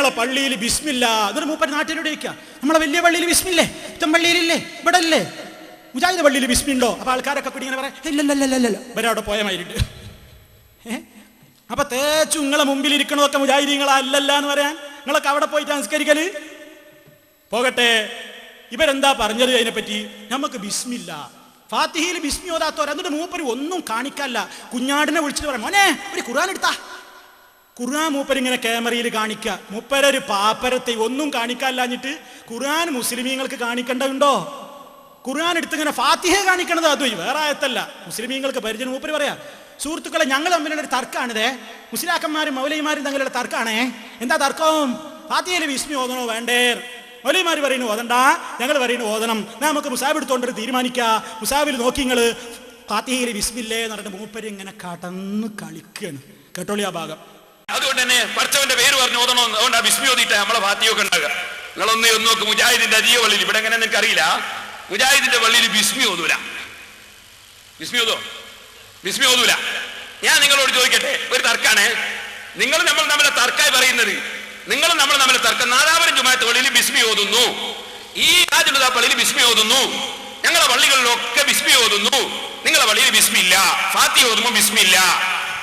ഞങ്ങളെ പള്ളിയിൽ ബിസ്മില്ല. അതൊരു മൂപ്പൻ നാട്ടിലൂടെ ഇരിക്കുക നമ്മളെ വലിയ പള്ളിയിൽ ബിസ്മില്ലേ? ഇത്തം പള്ളിയിലില്ലേ? ഇവിടെ അല്ലേ മുജാഹിദ് പള്ളിയിൽ ബിസ്മിണ്ടോ? അപ്പൊ ആൾക്കാരൊക്കെ കൂടി ഇങ്ങനെ പറയാം ഇല്ലല്ലല്ലല്ല ഇവരവിടെ പോയ മാതിരിണ്ട് ഏ? അപ്പൊ തേച്ചു നിങ്ങളെ മുമ്പിൽ ഇരിക്കണതൊക്കെ മുജാഹിദീങ്ങളാ അല്ലല്ല എന്ന് പറയാൻ? നിങ്ങളൊക്കെ അവിടെ പോയിട്ട് സംസ്കരിക്കൽ? പോകട്ടെ. ഇവരെന്താ പറഞ്ഞത് അതിനെപ്പറ്റി? നമുക്ക് ബിസ്മില്ല. ഫാത്തിഹയിൽ ബിസ്മി ഓതാത്തോർ എന്നിട്ട് മൂപ്പര് ഒന്നും കാണിക്കല്ല. കുഞ്ഞാടിനെ വിളിച്ചിട്ട് പറയാം മോനെ ഒരു ഖുർആൻ എടുത്താ. ഖുർആൻ മൂപ്പർ ഇങ്ങനെ ക്യാമറയിൽ കാണിക്കുക മൂപ്പരൊരു പാപ്പരത്തെ ഒന്നും കാണിക്കാല്ലാഞ്ഞിട്ട് ഖുർആൻ മുസ്ലിമീങ്ങൾക്ക് കാണിക്കേണ്ടതുണ്ടോ? ഖുർആൻ എടുത്ത് ഇങ്ങനെ ഫാത്തിഹ കാണിക്കണത് അതും വേറെ ആയത്തല്ല. മുസ്ലിമീങ്ങൾക്ക് പരിചയം മൂപ്പര് പറയാ. സുഹൃത്തുക്കളെ ഞങ്ങൾ തമ്മിലുള്ള ഒരു തർക്കമാണിതേ മുസ്ലിയാക്കന്മാരും മൗലയിമാരും തമ്മിലുള്ള തർക്കമാണേ എന്താ തർക്കവും ഫാത്തിഹയിൽ വിസ്മി ഓതണോ? വേണ്ടേ. മൗലൈമാർ പറയുന്നു ഓതണ്ട. ഞങ്ങൾ പറയുന്നു ഓതണം. നമുക്ക് മുസാബ് എടുത്തോണ്ട് തീരുമാനിക്കുക മുസാബിൽ നോക്കി നിങ്ങൾ ഫാത്തിഹയിൽ വിസ്മില്ലേ എന്ന് പറഞ്ഞിട്ട് മൂപ്പര് ഇങ്ങനെ കടന്ന് കളിക്കുകയാണ് കേട്ടോളി ആ ഭാഗം. അതുകൊണ്ട് തന്നെ പഠിച്ചവന്റെ പേര് പറഞ്ഞു ഓതണോ അതുകൊണ്ട് ആ വിസ്മി ഓതിയിട്ട് നമ്മളെ ഭാത്തിയൊക്കെ ഉണ്ടാകുക നിങ്ങളൊന്ന് ഒന്ന് നോക്ക് മുജാഹിദിന്റെ അരിയ വള്ളിയിൽ. ഇവിടെ എങ്ങനെ നിങ്ങൾക്ക് അറിയില്ല? മുജാഹിദിന്റെ വള്ളിയിൽ വിസ്മി ഓതൂല. വിസ്മി ഓതോ? വിസ്മി ഓതൂല. ഞാൻ നിങ്ങളോട് ചോദിക്കട്ടെ ഒരു തർക്കാണ്. നിങ്ങൾ നമ്മൾ നമ്മളെ തർക്കായി പറയുന്നത് നിങ്ങൾ നമ്മൾ നമ്മളെ തർക്കം. നാദാപുരം ജുമാഅത്ത് പള്ളിയിൽ ബിസ്മി ഓതുന്നു. ഈ രാജുലത പള്ളിയിൽ ബിസ്മി ഓതുന്നു. ഞങ്ങളെ പള്ളികളിലൊക്കെ ബിസ്മി ഓതുന്നു. നിങ്ങളെ പള്ളിയിൽ ബിസ്മില്ല ഫാത്തി ഓതുമ്പോൾ ബിസ്മി ഇല്ല.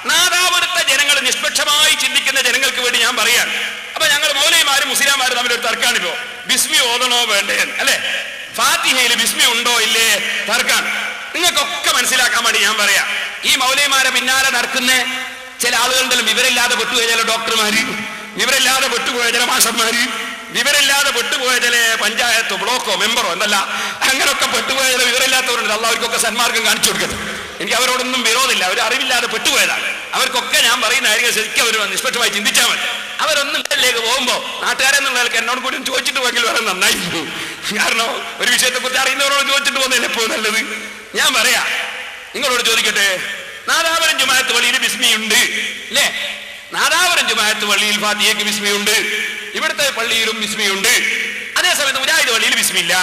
നാദാപുരത്തെ ജനങ്ങൾ നിഷ്പക്ഷമായി ചിന്തിക്കുന്ന ജനങ്ങൾക്ക് വേണ്ടി ഞാൻ പറയാൻ. അപ്പൊ ഞങ്ങൾ മൗലൈമാരും മുസ്ലിംമാരും തമ്മിൽ ഒരു തർക്കാണിപ്പോ ബിസ്മി ഓതണോ വേണ്ടേ? അല്ലെ? ഫാത്തിഹയിൽ ബിസ്മി ഉണ്ടോ ഇല്ലേ? തർക്കാണ്. നിങ്ങൾക്കൊക്കെ മനസ്സിലാക്കാൻ വേണ്ടി ഞാൻ പറയാം. ഈ മൗലൈമാരെ പിന്നാലെ നടക്കുന്ന ചില ആളുകളുടെ വിവരമില്ലാതെ പെട്ടുപോയ ചില ഡോക്ടർമാര് വിവരമില്ലാതെ പെട്ടുപോയ ചില മാഷന്മാര് വിവരമില്ലാതെ പെട്ടുപോയ ചില പഞ്ചായത്തോ ബ്ലോക്കോ മെമ്പറോ എന്തല്ല അങ്ങനെയൊക്കെ പെട്ടുപോയ ചില വിവരമില്ലാത്തവരുണ്ട്. അല്ല അവർക്കൊക്കെ സന്മാർഗം കാണിച്ചു കൊടുക്കുന്നത് എനിക്ക് അവരോടൊന്നും വിരോധമില്ല. അവർ അറിവില്ലാതെ പെട്ടുപോയതാണ്. അവർക്കൊക്കെ ഞാൻ പറയുന്ന കാര്യങ്ങൾ ശരിക്കും അവർ നിഷ്പക്ഷമായി ചിന്തിച്ചാൽ മതി. അവരൊന്നും ഇതിലേക്ക് പോകുമ്പോൾ നാട്ടുകാരെന്നുള്ള ആൾക്ക് എന്നോട് കൂടി ചോദിച്ചിട്ട് പോയെങ്കിൽ വളരെ നന്നായിരുന്നു കാരണം ഒരു വിഷയത്തെ കുറിച്ച് അറിയുന്നവരോട് ചോദിച്ചിട്ട് പോകുന്നതിൽ എപ്പോഴും നല്ലത്? ഞാൻ പറയാ. നിങ്ങളോട് ചോദിക്കട്ടെ? നാദാപുരം ജുമായത്ത് പള്ളിയിൽ ബിസ്മിയുണ്ട്. അല്ലേ നാദാപുരം ജുമായത്ത് പള്ളിയിൽ ഫാത്തിയക്ക് ബിസ്മിയുണ്ട്. ഇവിടുത്തെ പള്ളിയിലും ബിസ്മിയുണ്ട്. അതേസമയത്ത് മുജാഹിദ് പള്ളിയിൽ ബിസ്മില്ല.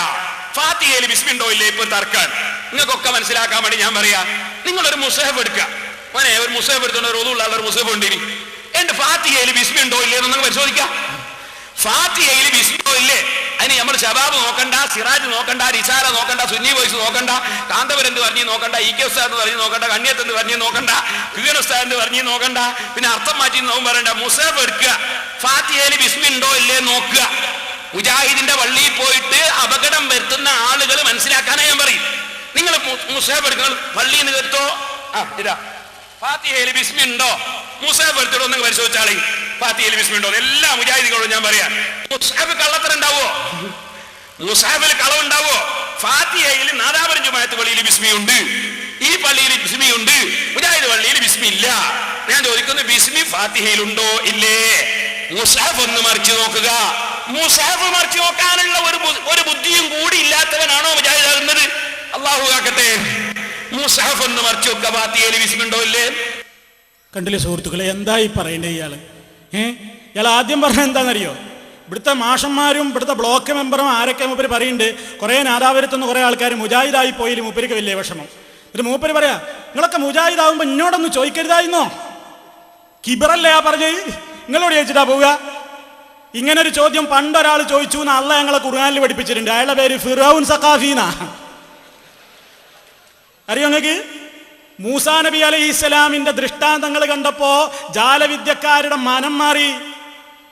ഫാത്തിയയിൽ ബിസ്മി ഉണ്ടോ ഇല്ലേ ഇപ്പൊ തർക്കാൻ നിങ്ങൾക്കൊക്കെ മനസ്സിലാക്കാൻ വേണ്ടി ഞാൻ പറയാ നിങ്ങളൊരു മുസഹബ് എടുക്കുക മോനെ ഒരു മുസഹബ് എടുത്തോണ്ട് ഒരു ഒതുള്ള ഒരു മുസഹബ് ഉണ്ടിനി എന്റെ ഫാത്തിയയിൽ ബിസ്മി ഉണ്ടോ ഇല്ലേ എന്ന് പരിശോധിക്കാം. ഫാത്തിയയിൽ ബിസ്മോ ഇല്ലേ? അതിന് നമ്മൾ ശബാബ് നോക്കണ്ട സിറാജ് നോക്കണ്ട റിസാല നോക്കണ്ട സുന്നി വോയിസ് നോക്കണ്ട കാന്തപുരം എന്ന് പറഞ്ഞു നോക്കണ്ട ഇ കെ ഉസ്താദ് എന്ന് പറഞ്ഞു നോക്കണ്ട കണ്ണിയത്ത് എന്ന് പറഞ്ഞു നോക്കണ്ട ക്യൂൻ ഉസ്താദ് എന്ന് പറഞ്ഞു നോക്കണ്ട പിന്നെ അർത്ഥം മാറ്റി നോക്കും പറയണ്ട മുസഫ് എടുക്കുക ഫാത്തിയയിൽ ബിസ്മി ഉണ്ടോ ഇല്ലേ നോക്കുക. മുജാഹിദിന്റെ വള്ളിയിൽ പോയിട്ട് അപകടം വരുത്തുന്ന ആളുകൾ മനസ്സിലാക്കാനേ ഞാൻ പറയും. നിങ്ങൾ മുസാബ് എടുക്കുന്നത് പള്ളിയിൽ എന്ന് കേട്ടോ? ആ ഇതാ. ഫാത്തിഹയിൽ ബിസ്മി ഉണ്ടോ? മുസാബ് എടുത്തിടോ നിങ്ങൾ പരിശോധിച്ചാളി. ഫാത്തിഹയിൽ ബിസ്മി ഉണ്ടോ എല്ലാ മുജാഹിദികളോടും ഞാൻ പറയാം. മുസാബ് കള്ളത്തരം ഉണ്ടാവോ മുസാഫിൽ കളവുണ്ടാവോ ഫാത്തിഹയിൽ നാദാപുരം ജുമായത്ത് പള്ളിയിൽ ബിസ്മി ഉണ്ട്. ഈ പള്ളിയിൽ ബിസ്മി ഉണ്ട്. മുജാഹിദ് പള്ളിയിൽ ബിസ്മി ഇല്ല. ഞാൻ ചോദിക്കുന്നു ബിസ്മി ഫാത്തിഹയിൽ ഉണ്ടോ? ഇല്ലേ. മുസാഫ് ഒന്ന് മറിച്ച് നോക്കുക. മുസാഫ് മറിച്ച് നോക്കാനുള്ള ഒരു ഒരു ബുദ്ധിയും കൂടി ഇല്ലാത്തവനാണോ മുജാഹിദ് ആകുന്നത് അള്ളാഹു ആക്കട്ടെ മുസാഫ് ഒന്ന് മറിച്ചു നോക്കുക ഫാത്തിഹയിൽ വിസ്മുണ്ടോ ഇല്ലേ? കണ്ടില്ലേ സുഹൃത്തുക്കളെ എന്താ ഈ പറയണ്ടേ ഇയാൾ? ഏ? ഇയാൾ ആദ്യം പറഞ്ഞ എന്താണെന്നറിയോ? ഇവിടുത്തെ മാഷന്മാരും ഇവിടുത്തെ ബ്ലോക്ക് മെമ്പറും ആരൊക്കെ മൂപ്പര് പറയുന്നുണ്ട് കുറേ നാദാപുരത്തുനിന്ന് കുറേ ആൾക്കാർ മുജാഹിദായി പോയി മൂപ്പരിക്ക് വലിയ വിഷമം. എന്നിട്ട് മൂപ്പര് പറയാ നിങ്ങളൊക്കെ മുജാഹിദാവുമ്പോ എന്നോടൊന്നും ചോദിക്കരുതായിരുന്നോ? കിബറല്ലേ ആ പറഞ്ഞ്? നിങ്ങളോട് ചോദിച്ചിട്ടാ പോവുക? ഇങ്ങനൊരു ചോദ്യം പണ്ടൊരാൾ ചോദിച്ചു എന്ന് അള്ള ഞങ്ങളെ ഖുർആനിൽ പഠിപ്പിച്ചിട്ടുണ്ട്. അയാളുടെ പേര് ഫിറൌൻ സഖാഫീന്നാ അറിയോ നിങ്ങൾക്ക് മൂസാ നബി അലൈഹി ഇസ്ലാമിന്റെ ദൃഷ്ടാന്തങ്ങൾ കണ്ടപ്പോ ജാലവിദ്യക്കാരുടെ മനം മാറി.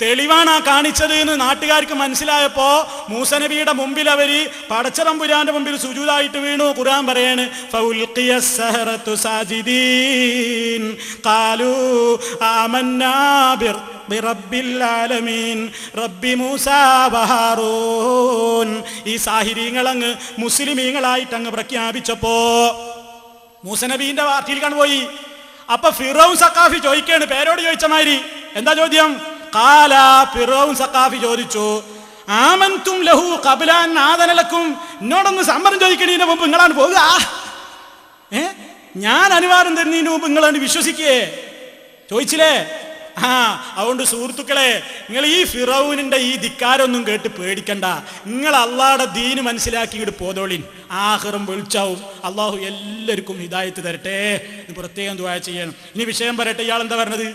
തെളിവാണ് ആ കാണിച്ചത് എന്ന് നാട്ടുകാർക്ക് മനസ്സിലായപ്പോ മൂസനബിയുടെ മുമ്പിൽ അവർ പടച്ചതമ്പുരാന്റെ മുമ്പിൽ സുജൂതായിട്ട് വീണു. ഖുർആൻ പറയാണ് സാജിദീൻ. കാലു ആമന്നാ ബിറബ്ബിൽ ആലമീൻ റബ്ബി മൂസാ വഹാറൂൻ ഈ സാഹിര്യങ്ങളങ്ങ് മുസ്ലിമീങ്ങളായിട്ട് അങ്ങ് പ്രഖ്യാപിച്ചപ്പോ മൂസനബീന്റെ പാർട്ടിയിൽ പോയി. അപ്പൊ ഫിറോവും സക്കാഫി ചോദിക്കാണ് പേരോട് ചോദിച്ച മാതിരി. എന്താ ചോദ്യം? കാല ഫിറോവും സക്കാഫി ചോദിച്ചു ആമൻതും ലഹു കപിലാൻ നാദനലക്കും എന്നോടൊന്ന് സമ്മതം ചോദിക്കണതിന് മുമ്പ് നിങ്ങളാണ് പോകുക ഏ? ഞാൻ അനുവാദം തരുന്നതിന് മുമ്പ് നിങ്ങളാണ് വിശ്വസിക്കേ. ചോദിച്ചില്ലേ? ആ അതുകൊണ്ട് സുഹൃത്തുക്കളെ നിങ്ങൾ ഈ ഫിറൌനിന്റെ ഈ ധിക്കാരൊന്നും കേട്ട് പേടിക്കണ്ട. നിങ്ങൾ അള്ളാടെ ദീന് മനസ്സിലാക്കി ഇങ്ങോട്ട് പോതോളിൻ. ആഹ്റം വിളിച്ചാവും. അള്ളാഹു എല്ലാവർക്കും ഹിദായത്ത് തരട്ടെ. ഇത് പ്രത്യേകം ദുആ ചെയ്യണം. ഇനി വിഷയം പറയട്ടെ ഇയാൾ എന്താ പറഞ്ഞത്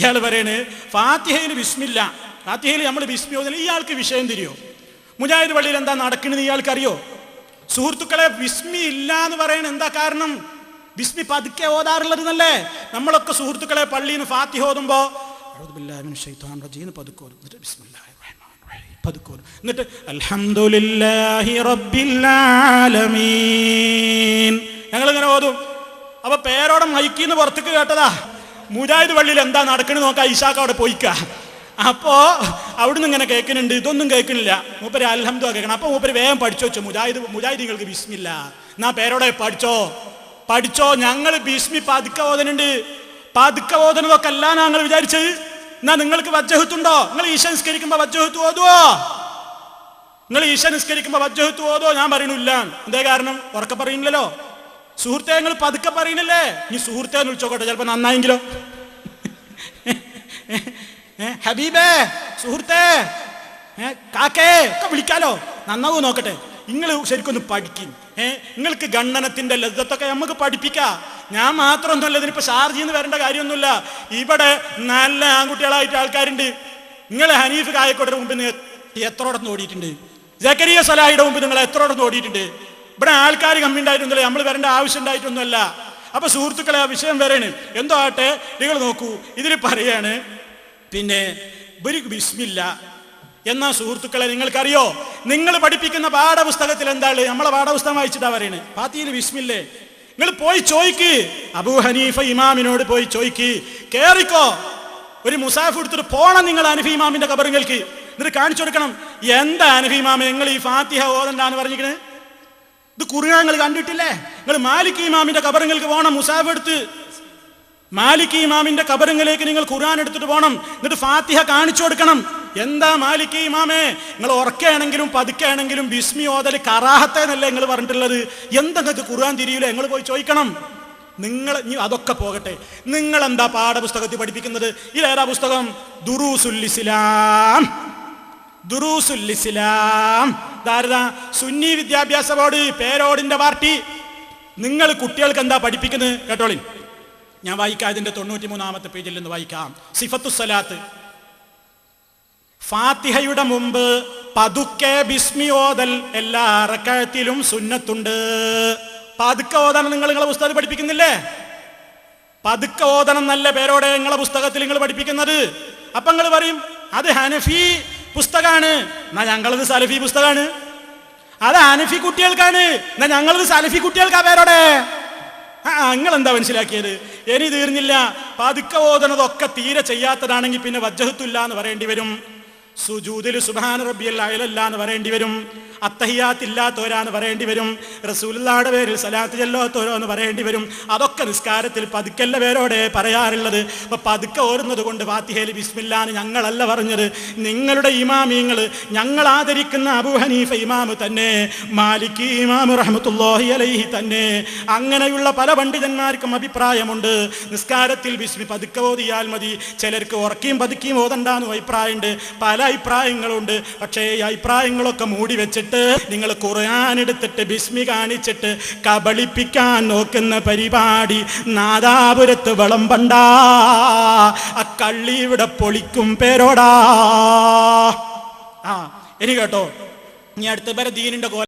ഇയാൾ പറയണ് ഫാത്തിഹയിൽ വിസ്മില്ല ഫാത്തിഹയിൽ നമ്മൾ വിസ്മിയോ ഇയാൾക്ക് വിഷയം തിരിയോ മുജാഹിദ് പള്ളിയിൽ എന്താ നടക്കുന്നത് ഇയാൾക്ക് അറിയോ സുഹൃത്തുക്കളെ വിസ്മി ഇല്ല എന്ന് പറയണ എന്താ കാരണം? ബിസ്മി പതുക്കെ ഓതാറുള്ളത് എന്നല്ലേ നമ്മളൊക്കെ സുഹൃത്തുക്കളെ പള്ളിയിൽ നിന്ന് ഫാത്തി ഓതുമ്പോ പതുക്കെ ഓതും. എന്നിട്ട് അൽഹംദുലില്ലാഹി റബ്ബിൽ ആലമീൻ. അപ്പൊ പേരോടെ മൈക്കിന്ന് പുറത്തേക്ക് കേട്ടതാ മുജാഹിദ് പള്ളിയിൽ എന്താ നടക്കണെന്ന് നോക്കാം ഇഷാക്ക് അവിടെ പോയിക്ക. അപ്പോ അവിടുന്ന് ഇങ്ങനെ കേൾക്കുന്നുണ്ട്. ഇതൊന്നും കേൾക്കുന്നില്ല. മൂപ്പര് അൽഹംദു കേൾക്കണം. അപ്പൊ മൂപ്പര് വേഗം പഠിച്ചു വെച്ചു. മുജാഹിദ് മുജാഹിദ് മുജാഹിദിങ്ങൾക്ക് വിസ്മില്ല എന്നാ പേരോടെ പഠിച്ചോ? പഠിച്ചോ? ഞങ്ങൾ ഭീഷ്മി പതുക്കെ ഓതനുണ്ട് പതുക്കെ ഓതനതൊക്കെ അല്ല ഞങ്ങൾ വിചാരിച്ചത്? എന്നാ നിങ്ങൾക്ക് വജ്ജഹത്തുണ്ടോ നിങ്ങൾ ഈശ നിസ്കരിക്കുമ്പോ വജ്ജഹത്ത് ഓതുവോ? നിങ്ങൾ ഈശ നിസ്കരിക്കുമ്പോ വജ്ജഹത്ത് ഓതോ ഞാൻ പറയണില്ല. എന്തേ കാരണം? ഉറക്കെ പറയുന്നില്ലല്ലോ സുഹൃത്തെ നിങ്ങൾ പതുക്കെ പറയുന്നില്ലേ നീ സുഹൃത്തെ എന്ന് വിളിച്ചോക്കോട്ടെ. ചിലപ്പോ നന്നായെങ്കിലോ. ഹബീബേ സുഹൃത്തേ കാക്കേ ഒക്കെ വിളിക്കാലോ. നന്നാവൂ നോക്കട്ടെ. നിങ്ങൾ ശരിക്കൊന്ന് പഠിക്കും. ഏ? നിങ്ങൾക്ക് ഗണ്ണനത്തിന്റെ ലജ്ജത്തൊക്കെ നമുക്ക് പഠിപ്പിക്കാം. ഞാൻ മാത്രമൊന്നുമല്ല ഇതിനിപ്പോ ഷാർജിൽ നിന്ന് വരേണ്ട കാര്യമൊന്നുമില്ല. ഇവിടെ നല്ല ആൺകുട്ടികളായിട്ട് ആൾക്കാരുണ്ട്. നിങ്ങൾ ഹനീഫ് കായക്കോട്ടിന് മുമ്പ് എത്രോടത്ത് ഓടിയിട്ടുണ്ട്? ജക്കരിയ സലാഹിയുടെ മുമ്പ് നിങ്ങൾ എത്രോടത്ത് ഓടിയിട്ടുണ്ട്? ഇവിടെ ആൾക്കാർ കമ്മി ഉണ്ടായിട്ടൊന്നുമില്ല നമ്മൾ വരേണ്ട ആവശ്യം ഉണ്ടായിട്ടൊന്നുമല്ല. അപ്പൊ സുഹൃത്തുക്കളെ ആ വിഷയം വരേണ്. എന്തോ ആട്ടെ? നിങ്ങൾ നോക്കൂ. ഇതിൽ പറയാണ് പിന്നെ ബിസ്മില്ല. എന്നാ സുഹൃത്തുക്കളെ നിങ്ങൾക്കറിയോ? നിങ്ങൾ പഠിപ്പിക്കുന്ന പാഠപുസ്തകത്തിൽ എന്താണ്? നമ്മളെ പാഠപുസ്തകം വായിച്ചിട്ടാ പറയണേ. പാത്തിയിൽ വിസ്മില്ലേ നിങ്ങൾ പോയി ചോയ്ക്ക്. അബൂ ഹനീഫ ഇമാമിനോട് പോയി ചോയ്ക്ക്. കേറിക്കോ. ഒരു മുസാഫ് എടുത്തിട്ട് പോണം നിങ്ങൾ അനഫി ഇമാമിന്റെ കബറുകൾക്ക് എന്നിട്ട് കാണിച്ചു കൊടുക്കണം. എന്താ അനഫി ഇമാമി നിങ്ങൾ ഈ ഫാത്തിഹ ഓതണ്ടാന്ന് പറഞ്ഞിരിക്കണേ? ഇത് കുറുകാങ്ങൾ കണ്ടിട്ടില്ലേ? നിങ്ങൾ മാലിക് ഇമാമിന്റെ കബറുകൾക്ക് പോകണം മുസാഫ് എടുത്ത്. മാലിക് ഇമാമിന്റെ കബറുകളിലേക്ക് നിങ്ങൾ ഖുർആൻ എടുത്തിട്ട് പോകണം എന്നിട്ട് ഫാത്തിഹ കാണിച്ചു കൊടുക്കണം. എന്താ മാലിക് ഇമാമേ നിങ്ങൾ ഉറക്കുകയാണെങ്കിലും പതുക്കുകയാണെങ്കിലും ബിസ്മി ഓതൽ കറാഹത്തെ എന്നല്ലേ നിങ്ങൾ പറഞ്ഞിട്ടുള്ളത്? എന്തെങ്കിലും ഖുർആൻ തിരിയില്ല നിങ്ങൾ പോയി ചോദിക്കണം. നിങ്ങൾ അതൊക്കെ പോകട്ടെ. നിങ്ങൾ എന്താ പാഠപുസ്തകത്തിൽ പഠിപ്പിക്കുന്നത്? ഇതേതാ പുസ്തകം? ദുറൂസുൽ ഇസ്ലാം. ദുറൂസുൽ ഇസ്ലാം. ഇതാരതാ? സുന്നി വിദ്യാഭ്യാസ ബോർഡ് പേരോടിന്റെ പാർട്ടി. നിങ്ങൾ കുട്ടികൾക്ക് എന്താ പഠിപ്പിക്കുന്നത്? കേട്ടോളി. ഞാൻ വായിക്കാം ഇതിന്റെ തൊണ്ണൂറ്റി മൂന്നാമത്തെ പേജിൽ നിന്ന് വായിക്കാം. സിഫത്തു സലാത്ത് ഫാത്തിഹയുടെ മുമ്പ് പതുക്കെ ബിസ്മി ഓതൽ എല്ലാ റക്കഴത്തിലും സുന്നത്തുണ്ട്. പതുക്കെ ഓതണം നിങ്ങൾ നിങ്ങളെ പുസ്തകത്തിൽ പഠിപ്പിക്കുന്നില്ലേ? പതുക്കെ ഓതണം നല്ല പേരോടെ നിങ്ങളെ പുസ്തകത്തിൽ നിങ്ങൾ പഠിപ്പിക്കുന്നത്. അപ്പൊ നിങ്ങൾ പറയും അത് ഹനഫി പുസ്തകമാണ് എന്നാ ഞങ്ങളത് സലഫി പുസ്തകമാണ് അത് ഹനഫി കുട്ടികൾക്കാണ്. എന്നാ ഞങ്ങളത് സലഫി കുട്ടികൾക്കാ പേരോടെ. ആ നിങ്ങൾ എന്താ മനസ്സിലാക്കിയത്? ഇനി തീർന്നില്ല. പതുക്കെ ഓതണതൊക്കെ തീരെ ചെയ്യാത്തതാണെങ്കിൽ പിന്നെ വജ്ജഹത്തുല്ല എന്ന് പറയേണ്ടി വരും. സുജൂദിൽ സുബാന റബ്ബിയല്ല എന്ന് പറയേണ്ടി വരും. അത്തഹിയാത്ത് ഇല്ലാത്തവരാന്ന് പറയേണ്ടി വരും. റസൂലുള്ളാടെ പേരിൽ സലാത്ത് ചെല്ലാത്തവരോ എന്ന് പറയേണ്ടി വരും. അതൊക്കെ നിസ്കാരത്തിൽ പതുക്കല്ല പേരോടെ പറയാറുള്ളത്. അപ്പം പതുക്കെ ഓരുന്നത് കൊണ്ട് ഫാത്തിഹയിൽ ബിസ്മില്ലാന്ന് ഞങ്ങളല്ല പറഞ്ഞത്. നിങ്ങളുടെ ഇമാമിങ്ങൾ ഞങ്ങൾ ആദരിക്കുന്ന അബൂ ഹനീഫ ഇമാമ് തന്നെ മാലിക് ഇമാമ് റഹ്മത്തുള്ളാഹി അലൈഹി തന്നെ. അങ്ങനെയുള്ള പല പണ്ഡിതന്മാർക്കും അഭിപ്രായമുണ്ട്. നിസ്കാരത്തിൽ ബിസ്മി പതുക്കെ ഓതിയാൽ മതി. ചിലർക്ക് ഉറക്കിയും പതുക്കിയും ഓതണ്ടാന്ന് അഭിപ്രായമുണ്ട്. പല അഭിപ്രായങ്ങളുണ്ട്. പക്ഷേ ഈ അഭിപ്രായങ്ങളൊക്കെ മൂടി വെച്ചിട്ട് നിങ്ങൾ ഖുർആൻ എടുത്തിട്ട് ബിസ്മി കാണിച്ചിട്ട് കബളിപ്പിക്കാൻ നോക്കുന്ന പരിപാടി നാദാപുരത്ത് വിളമ്പണ്ട. ആ കള്ളി ഇവിടെ പൊളിക്കും പേരോടാ. ആ ഇനി കേട്ടോ. ഇനി അടുത്ത പേരെ ദീനിന്റെ കോല